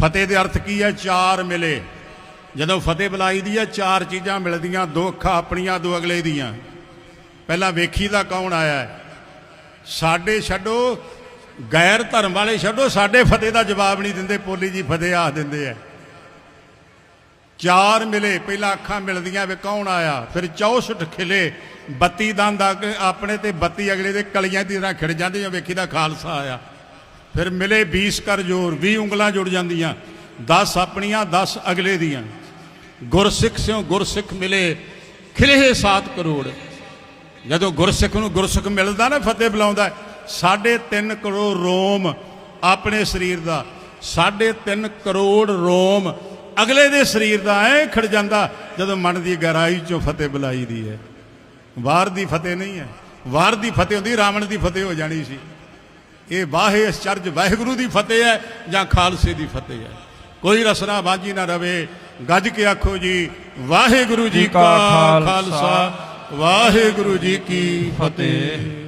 ਫਤਿਹ ਦੇ ਅਰਥ ਕੀ ਹੈ? ਚਾਰ ਮਿਲੇ। ਜਦੋਂ ਫਤਿਹ ਬੁਲਾਈ ਦੀ ਹੈ, ਚਾਰ ਚੀਜ਼ਾਂ ਮਿਲਦੀਆਂ, ਦੋ ਅੱਖਾਂ ਆਪਣੀਆਂ, ਦੋ ਅਗਲੇ ਦੀਆਂ। ਪਹਿਲਾਂ ਵੇਖੀ ਦਾ ਕੌਣ ਆਇਆ ਹੈ? ਸਾਡੇ ਛੱਡੋ, ਗੈਰ ਧਰਮ ਵਾਲੇ ਛੱਡੋ, ਸਾਡੇ ਫਤਿਹ ਦਾ ਜਵਾਬ ਨਹੀਂ ਦਿੰਦੇ, ਪੋਲੀ ਜੀ ਫਤਿਹ ਆਖ ਦਿੰਦੇ ਆ ਚਾਰ ਮਿਲੇ, ਪਹਿਲਾਂ ਅੱਖਾਂ ਮਿਲਦੀਆਂ ਵੇ ਕੌਣ ਆਇਆ? ਫਿਰ 64 ਖਿਲੇ 32 ਦੰਦ ਆ ਕੇ ਆਪਣੇ ਤੇ 32 ਅਗਲੇ ਦੇ ਕਲੀਆਂ ਦੀ ਤਰ੍ਹਾਂ ਖਿੜ ਜਾਂਦੇ ਜੋ ਵੇਖੀ ਦਾ ਖਾਲਸਾ ਆਇਆ। ਫਿਰ ਮਿਲੇ 20 ਕਰ ਜੋਰ 20 ਉਂਗਲਾਂ ਜੁੜ ਜਾਂਦੀਆਂ 10 ਆਪਣੀਆਂ 10 ਅਗਲੇ ਦੀਆਂ। ਗੁਰਸਿੱਖ ਸਿਓ ਗੁਰਸਿੱਖ ਮਿਲੇ ਖਿਲੇ 7 ਕਰੋੜ। ਜਦੋਂ ਗੁਰਸਿੱਖ ਨੂੰ ਗੁਰਸਿੱਖ ਮਿਲਦਾ ਨਾ, ਫਤਿਹ ਬੁਲਾਉਂਦਾ, ਸਾਢੇ ਤਿੰਨ ਕਰੋੜ ਰੋਮ ਆਪਣੇ ਸਰੀਰ ਦਾ, ਸਾਢੇ ਤਿੰਨ ਕਰੋੜ ਰੋਮ ਅਗਲੇ ਦੇ ਸਰੀਰ ਦਾ ਐ ਖੜ ਜਾਂਦਾ, ਜਦੋਂ ਮਨ ਦੀ ਗਹਿਰਾਈ ਚੋਂ ਫਤਿਹ ਬੁਲਾਈ ਦੀ ਹੈ। ਵਾਰ ਦੀ ਫਤਿਹ ਨਹੀਂ ਹੈ। ਵਾਰ ਦੀ ਫਤਿਹ ਹੁੰਦੀ, ਰਾਵਣ ਦੀ ਫਤਿਹ ਹੋ ਜਾਣੀ ਸੀ। ਇਹ ਵਾਹੇ ਅਚਰਜ ਵਾਹਿਗੁਰੂ ਦੀ ਫਤਿਹ ਹੈ ਜਾਂ ਖਾਲਸੇ ਦੀ ਫਤਿਹ ਹੈ। ਕੋਈ ਰਸਨਾ ਬਾਜੀ ਨਾ ਰਵੇ। ਗੱਜ ਕੇ ਆਖੋ ਜੀ ਵਾਹਿਗੁਰੂ ਜੀ ਕਾ ਖਾਲਸਾ। ਵਾਹਿਗੁਰੂ ਜੀ ਕੀ ਫਤਿਹ।